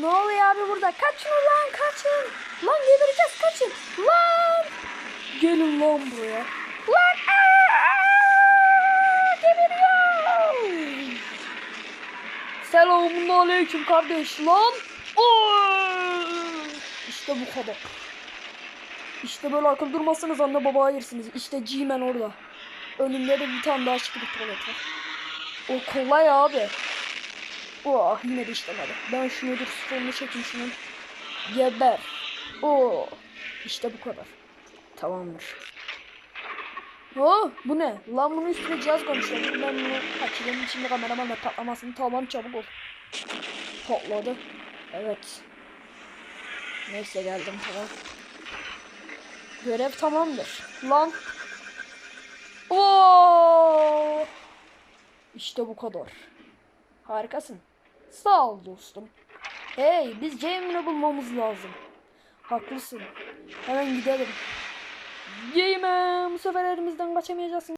Ne oluyor abi burada? Kaçın ulan kaçın. Lan gebereceğiz kaçın. Lan. Gelin lan buraya. Lan. Aa, geberiyor. Selamun aleyküm kardeş lan. İşte bu kadar. İşte böyle akıl durmazsanız anne baba ayırsınız. İşte G-Man orada. Önümde de bir tane daha şıklı tuvalet var. O kolay abi. Oh yine de işlemedi. Ben şunu dur sonunu çekeyim şunu. Geber. Oo. İşte bu kadar. Tamamdır. Oh bu ne? Lan bunun üstüne cihaz konuşuyor. Ben bunu kaçırayım. Şimdi kameramanla patlamasını tamam çabuk ol. Patladı. Evet. Neyse geldim tamam. Görev tamamdır. Lan. Oo. İşte bu kadar. Harikasın. Sağ ol dostum. Hey biz Jame'ini bulmamız lazım. Haklısın. Hemen gidelim. Jame'im bu sefer elimizden kaçamayacaksın.